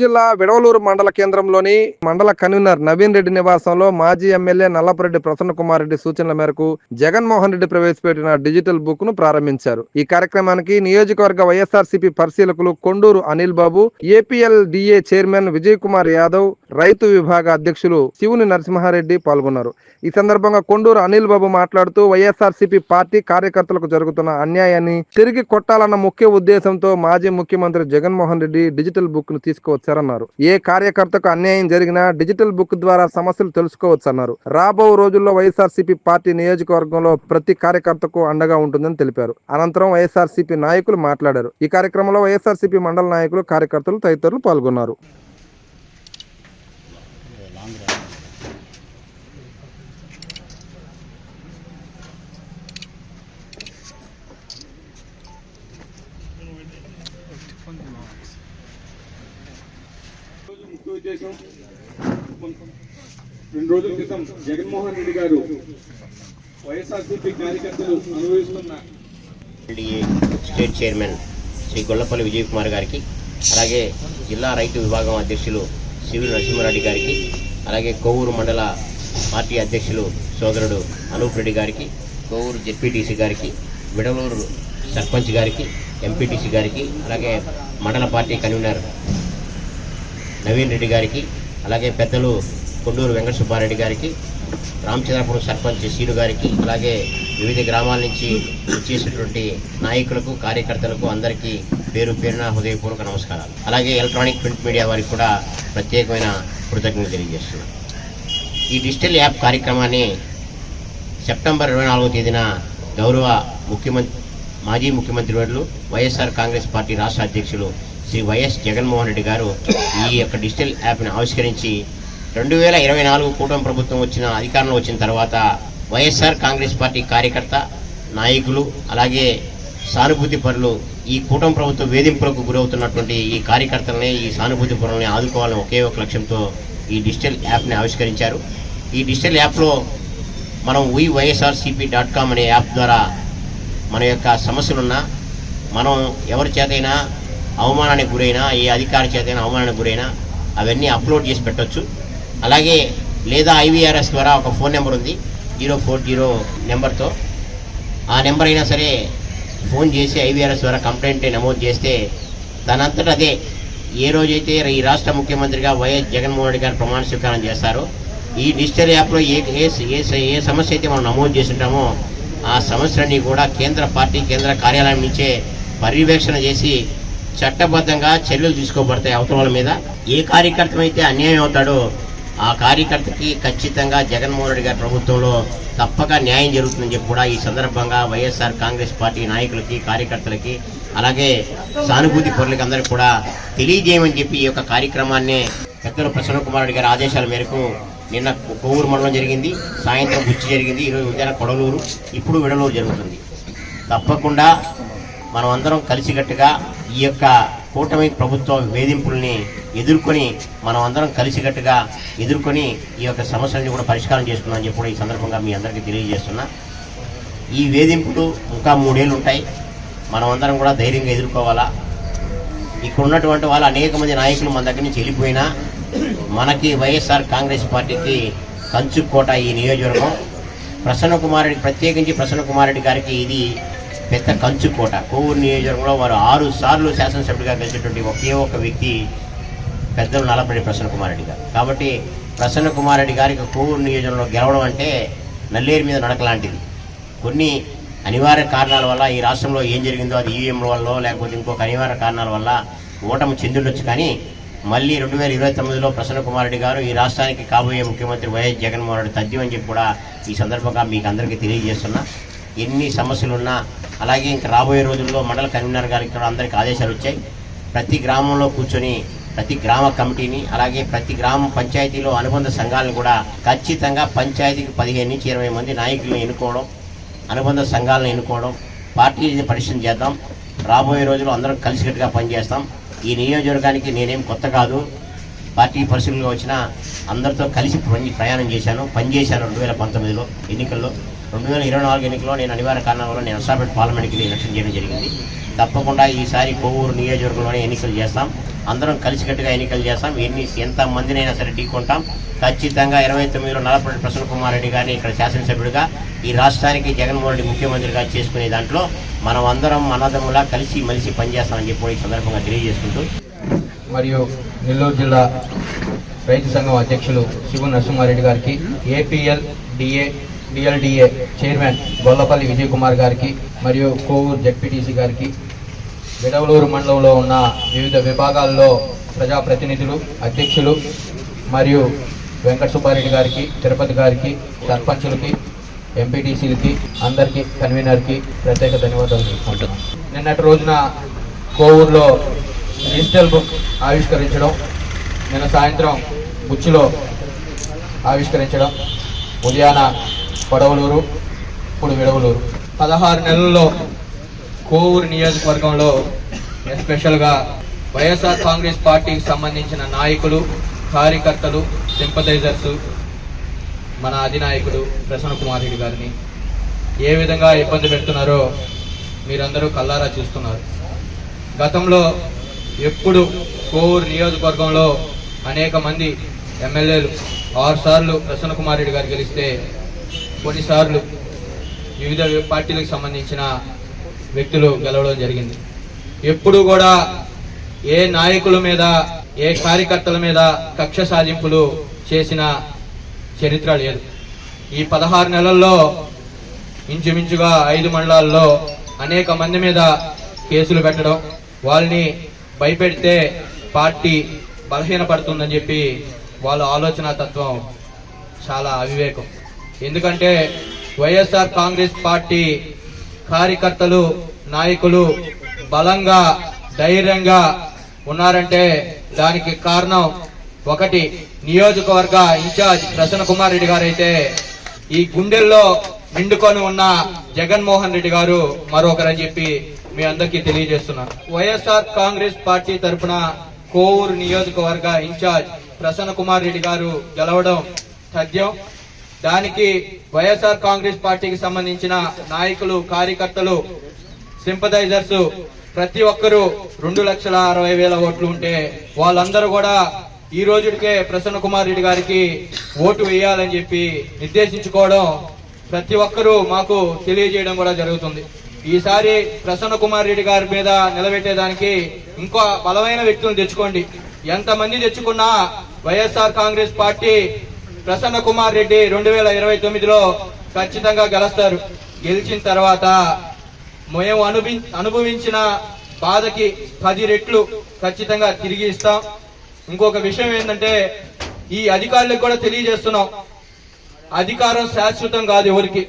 జిల్లా విడవలూరు మండల కేంద్రంలోని మండల కన్వీనర్ నవీన్ రెడ్డి నివాసంలో మాజీ ఎమ్మెల్యే నల్లపరెడ్డి ప్రసన్న కుమార్ రెడ్డి సూచనల మేరకు జగన్మోహన్ రెడ్డి ప్రవేశపెట్టిన డిజిటల్ బుక్ను ప్రారంభించారు. ఈ కార్యక్రమానికి నియోజకవర్గ వైఎస్ఆర్సీపీ పరిశీలకులు Konduru Anil Babu APL DA chairman Vijay Kumar Yadav రైతు విభాగ అధ్యక్షులు శివుని నరసింహారెడ్డి పాల్గొన్నారు. ఈ సందర్భంగా కొండూరు అనిల్ బాబు మాట్లాడుతూ వైఎస్ఆర్సీపీ పార్టీ కార్యకర్తలకు జరుగుతున్న అన్యాయాన్ని తిరిగి కొట్టాలన్న ముఖ్య ఉద్దేశంతో మాజీ ముఖ్యమంత్రి జగన్మోహన్ రెడ్డి డిజిటల్ బుక్ను తీసుకువచ్చారన్నారు ఏ కార్యకర్తకు అన్యాయం జరిగినా డిజిటల్ బుక్ ద్వారా సమస్యలు తెలుసుకోవచ్చన్నారు. రాబో రోజుల్లో వైఎస్ఆర్సీపీ పార్టీ నియోజకవర్గంలో ప్రతి కార్యకర్తకు అండగా ఉంటుందని తెలిపారు. అనంతరం వైఎస్ఆర్సీపీ నాయకులు మాట్లాడారు. ఈ కార్యక్రమంలో వైఎస్ఆర్సీపీ మండల నాయకులు కార్యకర్తలు తదితరులు పాల్గొన్నారు. చేశాం రెండు రోజుల క్రితం జగన్మోహన్ రెడ్డి గారు వైఎస్ఆర్సీపీ కార్యకర్తలు అనుభవిస్తున్న స్టేట్ చైర్మన్ శ్రీ గొల్లపల్లి విజయ్ కుమార్ గారికి అలాగే జిల్లా రైతు విభాగం అధ్యక్షులు సివిల్ నరసింహారెడ్డి గారికి అలాగే కోవూరు మండల పార్టీ అధ్యక్షులు సోదరుడు అనూప్ రెడ్డి గారికి కోవూరు జెడ్పీటీసీ గారికి విడలూరు సర్పంచ్ గారికి ఎంపీటీసీ గారికి అలాగే మండల పార్టీ కన్వీనర్ నవీన్ రెడ్డి గారికి అలాగే పెద్దలు కొండూరు వెంకట సుబ్బారెడ్డి గారికి రామచంద్రపురం సర్పంచ్ సీడు గారికి అలాగే వివిధ గ్రామాల నుంచి వచ్చేసినటువంటి నాయకులకు కార్యకర్తలకు అందరికీ పేరు పేరున హృదయపూర్వక నమస్కారాలు. అలాగే ఎలక్ట్రానిక్ ప్రింట్ మీడియా వారికి కూడా ప్రత్యేకమైన కృతజ్ఞతలు తెలియజేస్తున్నాను. ఈ డిజిటల్ యాప్ కార్యక్రమాన్ని సెప్టెంబర్ ఇరవై నాలుగో తేదీన గౌరవ ముఖ్యమంత్రి మాజీ ముఖ్యమంత్రి వర్యులు వైఎస్ఆర్ కాంగ్రెస్ పార్టీ రాష్ట్ర అధ్యక్షులు శ్రీ వైఎస్ జగన్మోహన్ రెడ్డి గారు ఈ యొక్క డిజిటల్ యాప్ని ఆవిష్కరించి రెండు వేల ఇరవై నాలుగు కూటమి ప్రభుత్వం వచ్చిన అధికారంలో వచ్చిన తర్వాత వైఎస్ఆర్ కాంగ్రెస్ పార్టీ కార్యకర్త నాయకులు అలాగే సానుభూతి పరులు ఈ కూటమి ప్రభుత్వ వేధింపులకు గురవుతున్నటువంటి ఈ కార్యకర్తలని ఈ సానుభూతి పరులని ఆదుకోవాలని ఒకే ఒక లక్ష్యంతో ఈ డిజిటల్ యాప్ని ఆవిష్కరించారు. ఈ డిజిటల్ యాప్లో మనం వి వైఎస్ఆర్సీపీ డాట్ కామ్ అనే యాప్ ద్వారా మన యొక్క సమస్యలున్నా మనం ఎవరి చేతైనా అవమానానికి గురైనా ఏ అధికారి చేతైనా అవమానానికి గురైనా అవన్నీ అప్లోడ్ చేసి పెట్టొచ్చు. అలాగే లేదా ఐవీఆర్ఎస్ ద్వారా ఒక ఫోన్ నెంబర్ ఉంది జీరో ఫోర్ జీరో నెంబర్తో. ఆ నెంబర్ అయినా సరే ఫోన్ చేసి ఐవీఆర్ఎస్ ద్వారా కంప్లైంట్ నమోదు చేస్తే దానంతట అదే ఏ రోజైతే ఈ రాష్ట్ర ముఖ్యమంత్రిగా వైఎస్ జగన్మోహన్ రెడ్డి గారు ప్రమాణ స్వీకారం చేస్తారో ఈ డిజిటల్ యాప్లో ఏ ఏ ఏ సమస్య అయితే మనం నమోదు చేసి ఉంటామో ఆ సమస్యలన్నీ కూడా కేంద్ర పార్టీ కేంద్ర కార్యాలయం నుంచే పర్యవేక్షణ చేసి చట్టబద్ధంగా చర్యలు తీసుకోబడతాయి అవతల మీద. ఏ కార్యకర్తమైతే అయితే అన్యాయం అవుతాడో ఆ కార్యకర్తకి ఖచ్చితంగా జగన్మోహన్ రెడ్డి గారి ప్రభుత్వంలో తప్పక న్యాయం జరుగుతుందని చెప్పి కూడా ఈ సందర్భంగా వైఎస్ఆర్ కాంగ్రెస్ పార్టీ నాయకులకి కార్యకర్తలకి అలాగే సానుభూతి పరులకి అందరికీ కూడా తెలియజేయమని చెప్పి ఈ యొక్క కార్యక్రమాన్ని పెద్దలు ప్రసన్న కుమార్ రెడ్డి గారి ఆదేశాల మేరకు నిన్న కొవ్వూరు మండలం జరిగింది. సాయంత్రం బుచ్చి జరిగింది. ఈరోజు ఉదయం కొడలూరు ఇప్పుడు విడలూరు జరుగుతుంది. తప్పకుండా మనం అందరం కలిసికట్టుగా ఈ యొక్క కూటమి ప్రభుత్వ వేధింపుల్ని ఎదుర్కొని మనం అందరం కలిసికట్టుగా ఎదుర్కొని ఈ యొక్క సమస్యల్ని కూడా పరిష్కారం చేసుకుందామని చెప్పి కూడా ఈ సందర్భంగా మీ అందరికీ తెలియజేస్తున్నా. ఈ వేధింపులు ఇంకా మూడేళ్ళు ఉంటాయి మనం అందరం కూడా ధైర్యంగా ఎదుర్కోవాలా? ఇక్కడ ఉన్నటువంటి వాళ్ళు అనేక మంది నాయకులు మన దగ్గర నుంచి వెళ్ళిపోయినా మనకి వైఎస్ఆర్ కాంగ్రెస్ పార్టీకి కంచుకోట ఈ నియోజకవర్గం. ప్రసన్న కుమార్ ప్రత్యేకించి ప్రసన్న గారికి ఇది పెద్ద కంచుకోట. కోవూరు నియోజకవర్గంలో వారు ఆరు సార్లు శాసనసభ్యుడిగా గెలిచినటువంటి ఒకే ఒక వ్యక్తి పెద్దలు నల్లపల్లి ప్రసన్న కుమార్ రెడ్డి గారు. కాబట్టి ప్రసన్న కుమార్ రెడ్డి గారికి కోవూరు నియోజకవర్గంలో గెలవడం అంటే నల్లేరు మీద నడక లాంటిది. కొన్ని అనివార్య కారణాల వల్ల ఈ రాష్ట్రంలో ఏం జరిగిందో అది ఈవీఎంల వల్ల లేకపోతే ఇంకొక అనివార్య కారణాల వల్ల ఓటమి చెందుండొచ్చు. కానీ మళ్ళీ రెండు వేల ఇరవై తొమ్మిదిలో ప్రసన్న కుమార్ రెడ్డి గారు ఈ రాష్ట్రానికి కాబోయే ముఖ్యమంత్రి వైఎస్ జగన్మోహన్ రెడ్డి తథ్యమని చెప్పి కూడా ఈ సందర్భంగా మీకు అందరికీ తెలియజేస్తున్నా. ఎన్ని సమస్యలున్నా అలాగే ఇంకా రాబోయే రోజుల్లో మండల కన్వీనర్ గారికి కూడా అందరికీ ఆదేశాలు వచ్చాయి. ప్రతి గ్రామంలో కూర్చొని ప్రతి గ్రామ కమిటీని అలాగే ప్రతి గ్రామ పంచాయతీలో అనుబంధ సంఘాలను కూడా ఖచ్చితంగా పంచాయతీకి పదిహేను నుంచి ఇరవై మంది నాయకులను ఎన్నుకోవడం అనుబంధ సంఘాలను ఎన్నుకోవడం పార్టీని పరిశీలన చేద్దాం. రాబోయే రోజుల్లో అందరం కలిసికట్టుగా పనిచేస్తాం. ఈ నియోజకవర్గానికి నేనేం కొత్త కాదు. పార్టీ పరిశీలనగా వచ్చిన అందరితో కలిసి ప్రయాణం చేశాను. పనిచేశాను రెండు వేల పంతొమ్మిదిలో ఎన్నికల్లో. రెండు వేల ఇరవై నాలుగు ఎన్నికల్లో నేను అనివార్య కారణాల వల్ల నేను నర్సాపేట పార్లమెంట్కి ఎలక్షన్ చేయడం జరిగింది. తప్పకుండా ఈసారి కొవ్వూరు నియోజకవర్గంలోనే ఎన్నికలు చేస్తాం. అందరం కలిసికట్టుగా ఎన్నికలు చేస్తాం. ఎన్ని ఎంత మందినైనా సరే ఢీకొంటాం. ఖచ్చితంగా ఇరవై తొమ్మిదిలో నలపల్లి ప్రసన్న కుమార్ రెడ్డి గారిని ఇక్కడ శాసనసభ్యుడిగా ఈ రాష్ట్రానికి జగన్మోహన్ రెడ్డి ముఖ్యమంత్రిగా చేసుకునే దాంట్లో మనం అందరం అన్నదమ్ములా కలిసి మలిసి పనిచేస్తామని చెప్పి ఈ సందర్భంగా తెలియజేసుకుంటూ. మరియు నెల్లూరు జిల్లా రైతు సంఘం అధ్యక్షులు శివ నరసింహారెడ్డి గారికి APL DA DLDA chairman Gollapalli Vijay Kumar గారికి మరియు కోవూరు జడ్పీటీసీ గారికి విడవలూరు మండలంలో ఉన్న వివిధ విభాగాల్లో ప్రజాప్రతినిధులు అధ్యక్షులు మరియు వెంకట సుబ్బారెడ్డి గారికి తిరుపతి గారికి సర్పంచులకి ఎంపీటీసీలకి అందరికీ కన్వీనర్కి ప్రత్యేక ధన్యవాదాలు తెలుసుకుంటున్నాం నిన్నటి రోజున కోవూరులో డిజిటల్ బుక్ ఆవిష్కరించడం నిన్న సాయంత్రం బుచ్చిలో ఆవిష్కరించడం ఉదయాన పడవలూరు ఇప్పుడు విడవలూరు. పదహారు నెలల్లో కోవూరు నియోజకవర్గంలో ఎస్పెషల్గా వైఎస్ఆర్ కాంగ్రెస్ పార్టీకి సంబంధించిన నాయకులు కార్యకర్తలు సింపథైజర్స్ మన అధినాయకుడు ప్రసన్న కుమార్ రెడ్డి గారిని ఏ విధంగా ఇబ్బంది పెడుతున్నారో మీరందరూ కల్లారా చూస్తున్నారు. గతంలో ఎప్పుడు కోవూరు నియోజకవర్గంలో అనేక మంది ఎమ్మెల్యేలు ఆరుసార్లు ప్రసన్న కుమార్ రెడ్డి గారు గెలిస్తే కొన్నిసార్లు వివిధ పార్టీలకు సంబంధించిన వ్యక్తులు గెలవడం జరిగింది. ఎప్పుడు కూడా ఏ నాయకుల మీద ఏ కార్యకర్తల మీద కక్ష సాధింపులు చేసిన చరిత్ర లేదు. ఈ పదహారు నెలల్లో ఇంచుమించుగా ఐదు మండలాల్లో అనేక మంది మీద కేసులు పెట్టడం వాళ్ళని భయపెడితే పార్టీ బలహీనపడుతుందని చెప్పి వాళ్ళ ఆలోచన తత్వం చాలా అవివేకం. ఎందుకంటే వైఎస్ఆర్ కాంగ్రెస్ పార్టీ కార్యకర్తలు నాయకులు బలంగా ధైర్యంగా ఉన్నారంటే దానికి కారణం ఒకటి నియోజకవర్గ ఇన్ఛార్జ్ ప్రసన్న కుమార్ రెడ్డి గారు అయితే ఈ గుండెల్లో నిండుకొని ఉన్న జగన్మోహన్ రెడ్డి గారు మరొకరని చెప్పి మీ అందరికీ తెలియజేస్తున్నాను. వైఎస్ఆర్ కాంగ్రెస్ పార్టీ తరఫున కోవూరు నియోజకవర్గ ఇన్ఛార్జ్ ప్రసన్న కుమార్ రెడ్డి గారు గెలవడం సత్యం దానికి వైఎస్ఆర్ కాంగ్రెస్ పార్టీకి సంబంధించిన నాయకులు కార్యకర్తలు సింపదైజర్స్ ప్రతి ఒక్కరూ రెండు లక్షల అరవై వేల ఓట్లు ఉంటే వాళ్ళందరూ కూడా ఈ రోజుకే ప్రసన్న కుమార్ రెడ్డి గారికి ఓటు వేయాలని చెప్పి నిర్దేశించుకోవడం ప్రతి ఒక్కరూ మాకు తెలియజేయడం కూడా జరుగుతుంది. ఈసారి ప్రసన్న కుమార్ రెడ్డి గారి మీద నిలబెట్టేదానికి ఇంకో బలమైన వ్యక్తులను తెచ్చుకోండి. ఎంతమంది తెచ్చుకున్నా YSR Congress party Prasanna Kumar Reddy రెండు వేల ఇరవై తొమ్మిదిలో ఖచ్చితంగా గెలుస్తారు. గెలిచిన తర్వాత మేము అనుభవి అనుభవించిన బాధకి పది రెట్లు ఖచ్చితంగా తిరిగి ఇస్తాం. ఇంకొక విషయం ఏంటంటే ఈ అధికారులకు కూడా తెలియజేస్తున్నాం. అధికారం శాశ్వతం కాదు ఎవరికి.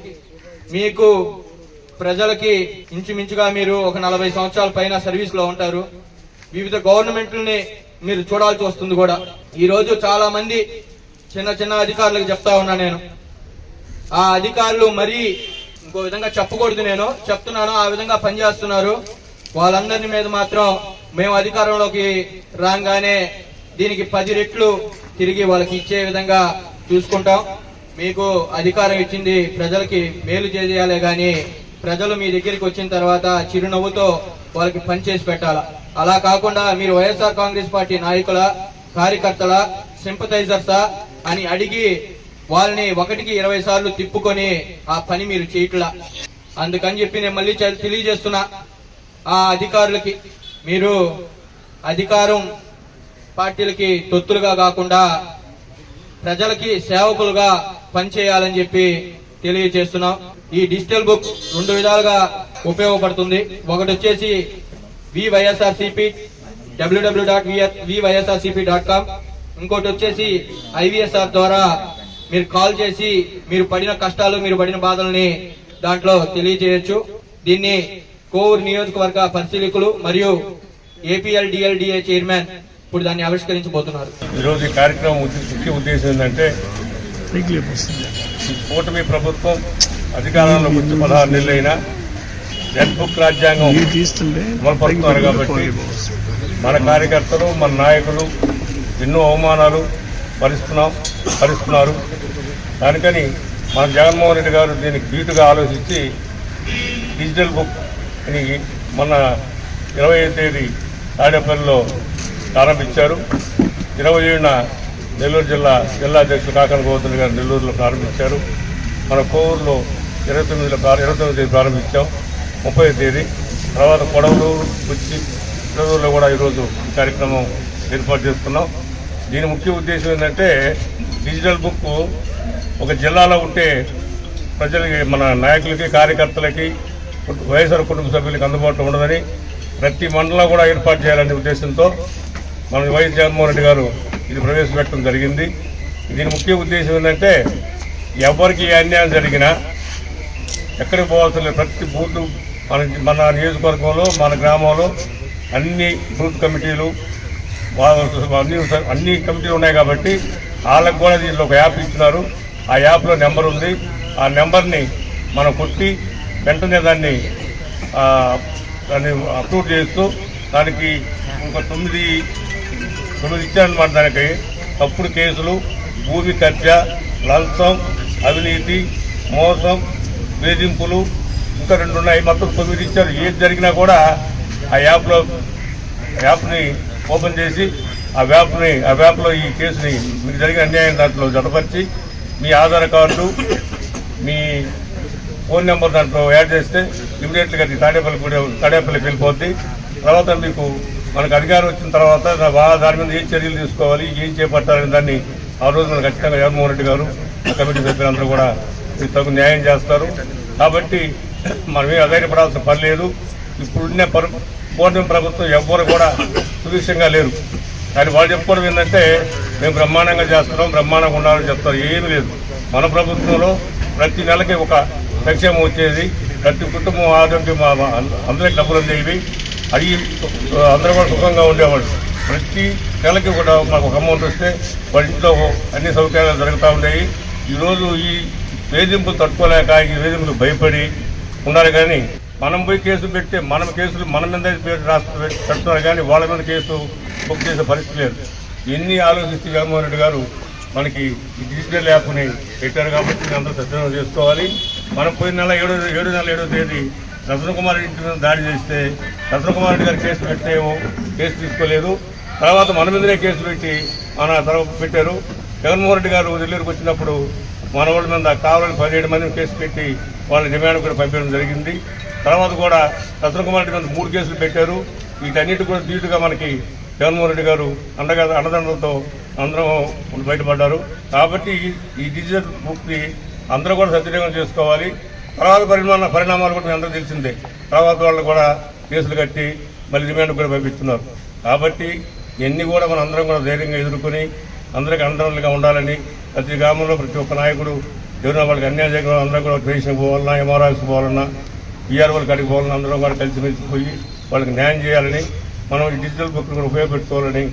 మీకు ప్రజలకి ఇంచుమించుగా మీరు ఒక నలభై సంవత్సరాల పైన సర్వీస్లో ఉంటారు. వివిధ గవర్నమెంట్లని మీరు చూడాల్సి వస్తుంది కూడా. ఈ రోజు చాలా మంది చిన్న చిన్న అధికారులకు చెప్తా ఉన్నా నేను. ఆ అధికారులు మరీ ఇంకో విధంగా చెప్పకూడదు నేను. చెప్తున్నాను ఆ విధంగా పనిచేస్తున్నారు. వాళ్ళందరి మీద మాత్రం మేము అధికారంలోకి రాగానే దీనికి పది రెట్లు తిరిగి వాళ్ళకి ఇచ్చే విధంగా చూసుకుంటాం. మీకు అధికారం ఇచ్చింది ప్రజలకి మేలు చేయాలే కానీ ప్రజలు మీ దగ్గరికి వచ్చిన తర్వాత చిరునవ్వుతో వాళ్ళకి పనిచేసి పెట్టాలా. అలా కాకుండా మీరు వైఎస్ఆర్ కాంగ్రెస్ పార్టీ నాయకుల కార్యకర్తల సింపథైజర్సా అని అడిగి వాళ్ళని ఒకటికి ఇరవై సార్లు తిప్పుకొని ఆ పని మీరు చేయట్లా. అందుకని చెప్పి నేను మళ్ళీ తెలియజేస్తున్నా ఆ అధికారులకి. మీరు అధికారం పార్టీలకి తొత్తులుగా కాకుండా ప్రజలకి సేవకులుగా పనిచేయాలని చెప్పి తెలియజేస్తున్నాం. ఈ డిజిటల్ బుక్ రెండు విధాలుగా ఉపయోగపడుతుంది. ఒకటి వచ్చేసి VYSRCP WWW dot VYSRCP dot com ఇంకోటి వచ్చేసి ఐవిఎస్ఆర్ ద్వారా మీరు కాల్ చేసి మీరు పడిన కష్టాలు మీరు పడిన బాధల్ని దాంట్లో తెలియజేయొచ్చు. దీన్ని కోవూరు నియోజకవర్గ పరిశీలకులు మరియు ఏపీఎల్ డిఎల్డిఏ చైర్మన్ ఇప్పుడు దాన్ని ఆవిష్కరించబోతున్నారు. ఈరోజు ఈ కార్యక్రమం ముఖ్య ఉద్దేశం ఏంటంటే కూటమి ప్రభుత్వం అధికారంలోకి వచ్చి పదహారు నెలలు అయినా రెడ్ బుక్ రాజ్యాంగం అమలుపడుతున్నారు కాబట్టి మన కార్యకర్తలు మన నాయకులు ఎన్నో అవమానాలు భరిస్తున్నాం భరిస్తున్నారు. దానికని మన జగన్మోహన్ రెడ్డి గారు దీనికి ధీటుగా ఆలోచించి డిజిటల్ బుక్ అని మొన్న ఇరవై తేదీ తాడేపల్లిలో ప్రారంభించారు. ఇరవై ఏడున నెల్లూరు జిల్లా జిల్లా అధ్యక్షుడు కాకన గోవర్ధన్ గారు నెల్లూరులో ప్రారంభించారు. మన కోవూరులో ఇరవై తొమ్మిదిలో ఇరవై తొమ్మిది తేదీ ప్రారంభించాం. ముప్పై తేదీ. తర్వాత కొడవలూరు వచ్చి నెల్లూరులో కూడా ఈరోజు ఈ కార్యక్రమం ఏర్పాటు చేసుకున్నాం. దీని ముఖ్య ఉద్దేశం ఏంటంటే డిజిటల్ బుక్ ఒక జిల్లాలో ఉంటే ప్రజలకి మన నాయకులకి కార్యకర్తలకి వైఎస్ఆర్ కుటుంబ సభ్యులకి అందుబాటులో ఉండదని ప్రతి మండలం కూడా ఏర్పాటు చేయాలనే ఉద్దేశంతో మన వైఎస్ జగన్మోహన్ రెడ్డి గారు ఇది ప్రవేశపెట్టడం జరిగింది. దీని ముఖ్య ఉద్దేశం ఏంటంటే ఎవరికి అన్యాయం జరిగినా ఎక్కడికి పోవాల్సిన ప్రతి బూత్ మన మన నియోజకవర్గంలో మన గ్రామంలో అన్ని బూత్ కమిటీలు అన్ని అన్ని కమిటీలు ఉన్నాయి కాబట్టి వాళ్ళకు కూడా దీంట్లో ఒక యాప్ ఇచ్చినారు. ఆ యాప్లో నెంబర్ ఉంది. ఆ నెంబర్ని మనం కొట్టి వెంటనే దాన్ని దాన్ని అప్లోడ్ చేస్తూ దానికి ఇంకో తొమ్మిది తొమ్మిది ఇచ్చారనమాట దానికి. తప్పుడు కేసులు భూమి కబ్జా లంచం అవినీతి మోసం వేధింపులు ఇంకా రెండు ఉన్నాయి. మొత్తం తొమ్మిది ఇచ్చారు. ఏది జరిగినా కూడా ఆ యాప్లో యాప్ని ఓపెన్ చేసి ఆ వ్యాప్ని ఆ వ్యాప్లో ఈ కేసుని మీకు జరిగిన అన్యాయం దాంట్లో జతపరిచి మీ ఆధార్ కార్డు మీ ఫోన్ నెంబర్ దాంట్లో యాడ్ చేస్తే ఇమీడియట్గా అది తాడేపల్లి కూడా తాడేపల్లికి వెళ్ళిపోద్ది. తర్వాత మీకు మనకు అధికారం వచ్చిన తర్వాత దాని మీద ఏం చర్యలు తీసుకోవాలి ఏం చేపట్టాలని దాన్ని ఆ రోజు మనకు ఖచ్చితంగా జగన్మోహన్ రెడ్డి గారు కమిటీ సభ్యులందరూ కూడా మీకు తగు న్యాయం చేస్తారు. కాబట్టి మనం అధైర్యపడాల్సిన పని లేదు. ఇప్పుడున్న పరు పూర్వం ప్రభుత్వం ఎవ్వరు కూడా సుభిక్షంగా లేరు. కానీ వాళ్ళు చెప్పుకోవడం ఏంటంటే మేము బ్రహ్మాండంగా చేస్తున్నాం బ్రహ్మాండంగా ఉండాలని చెప్తారు. ఏమీ లేదు. మన ప్రభుత్వంలో ప్రతి నెలకి ఒక సంక్షేమం వచ్చేది. ప్రతి కుటుంబం ఆరోగ్యం మా- అందరికి డబ్బులు ఉండేవి అవి అందరూ కూడా సుఖంగా ఉండేవాళ్ళు. ప్రతి నెలకి కూడా మాకు ఒక అమౌంట్ వస్తే వాళ్ళ ఇంట్లో అన్ని సౌకర్యాలు జరుగుతూ ఉండేవి. ఈరోజు ఈ వేధింపులు తట్టుకోలేక ఈ వేధింపులు భయపడి ఉన్నారు కానీ మనం పోయి కేసు పెడితే మనం కేసులు మన మీద పేరు పెడుతున్నారు కానీ వాళ్ళ మీద కేసు బుక్ చేసే పరిస్థితి లేదు. ఎన్ని ఆలోచిస్తే జగన్మోహన్ రెడ్డి గారు మనకి ఈ డిజిటల్ యాప్ని పెట్టారు కాబట్టి అందరూ సద్వినియోగం చేసుకోవాలి. మనం పోయిన నెల ఏడో ఏడు నెల ఏడో తేదీ రత్న కుమార్ రెడ్డి ఇంటి మీద దాడి చేస్తే రత్న కుమార్ రెడ్డి గారు కేసు పెట్టేమో కేసు తీసుకోలేదు. తర్వాత మన మీదనే కేసు పెట్టి మన తర్వాత పెట్టారు. జగన్మోహన్ రెడ్డి గారు నెల్లూరుకు వచ్చినప్పుడు మన వాళ్ళ మీద కావాలని పదిహేడు మందిని కేసు పెట్టి వాళ్ళని డిమాండ్ కూడా పంపించడం జరిగింది. తర్వాత కూడా రత్న కుమార్ రెడ్డి మీద మూడు కేసులు పెట్టారు. వీటన్నిటి కూడా ధీటుగా మనకి జగన్మోహన్ రెడ్డి గారు అండగా అండదండలతో అందరం బయటపడ్డారు. కాబట్టి ఈ- డిజిటల్ బుక్ని అందరూ కూడా సద్వినియోగం చేసుకోవాలి. తర్వాత పరిమాణ పరిణామాలు కూడా అందరూ తెలిసిందే. తర్వాత వాళ్ళు కూడా కేసులు కట్టి మళ్ళీ రిమాండ్ కూడా పంపిస్తున్నారు. కాబట్టి ఇవన్నీ కూడా మనం అందరం కూడా ధైర్యంగా ఎదుర్కొని అందరికీ అండదండలుగా ఉండాలని ప్రతి గ్రామంలో ప్రతి ఒక్క నాయకుడు ఎవరైనా వాళ్ళకి అన్యాయం చేయకుండా అందరూ కూడా స్టేషన్కి పోవాలన్నా ఎంఆర్ఆర్కి పోవాలన్నా ఈఆర్ వాళ్ళకి పోవాలన్నా అందరూ కూడా కలిసిమెలిసి పోయి వాళ్ళకి న్యాయం చేయాలని మనం ఈ డిజిటల్ బుక్ కూడా ఉపయోగపెట్టుకోవాలని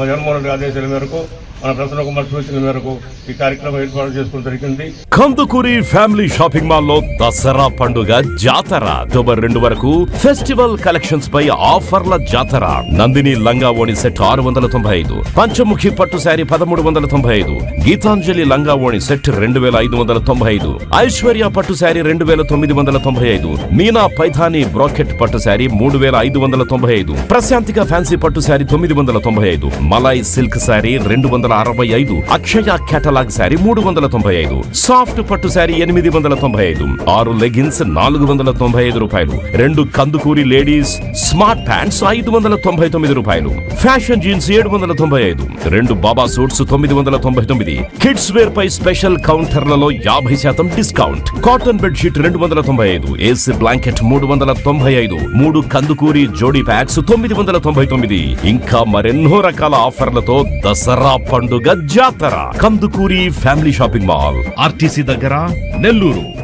జగన్మోహన్ రెడ్డి ఆదేశాల మేరకు మన ప్రసన్న కుమార్ మేరకు ఈ కార్యక్రమం ఏర్పాటు చేసుకోవడం జరిగింది. కందుకూరి ఫ్యామిలీ షాపింగ్ మాల్లో దసరా పండుగ జాతర. అక్టోబర్ రెండు వరకు ఫెస్టివల్ కలెక్షన్స్ పై ఆఫర్ల జాతర. నందిని లంగా ఓణి సెట్ ఆరు వందల తొంభై ఐదు పంచముఖి పట్టు శారీ పదమూడు వందల తొంభై ఐదు గీతాంజలి లంగా ఓణి సెట్ రెండు వేల ఐదు వందల తొంభై ఐదు ఐశ్వర్య పట్టు శారీ రెండు వేల తొమ్మిది వందల తొంభై ఐదు మీనా పైథాని బ్రాకెట్ పట్టు శారీ మూడు వేల ఐదు వందల తొంభై ఐదు ప్రశాంతిక ఫ్యాన్సీ పట్టు శారీ తొమ్మిది వందల తొంభై ఐదు మలాయ్ సిల్క్ శారీ రెండు వందల అరవై ఐదు అక్షయ కేటలాగ్ శారీ మూడు వందల తొంభై ఐదు సాఫ్ట్ పట్టు శారీ ఎనిమిది వందల తొంభై ఐదు ఆరు లెగిన్స్ నాలుగు వందల తొంభై ఐదు రూపాయలు రెండు కందుకూరి లేడీస్ స్మార్ట్ ప్యాంట్స్ ఐదు వందల తొంభై తొమ్మిది రూపాయలు ఫ్యాషన్ జీన్స్ ఏడు వందల తొంభై ఐదు రెండు బాబా సూట్స్ తొమ్మిది వందల తొంభై తొమ్మిది కిడ్స్ వేర్ పై స్పెషల్ కౌంటర్లలో యాభై శాతం డిస్కౌంట్ కాటన్ బెడ్షీట్ రెండు వందల తొంభై ఐదు ఏసీ బ్లాంకెట్ మూడు వందల తొంభై ఐదు మూడు కందుకూరి జోడీ ప్యాక్స్ తొమ్మిది వందల తొంభై తొమ్మిది ఇంకా మరెన్నో రకాల రకాల ఆఫర్లతో దసరా పండుగ జాతర. Kandukuri family shopping mall. RTC దగ్గర నెల్లూరు.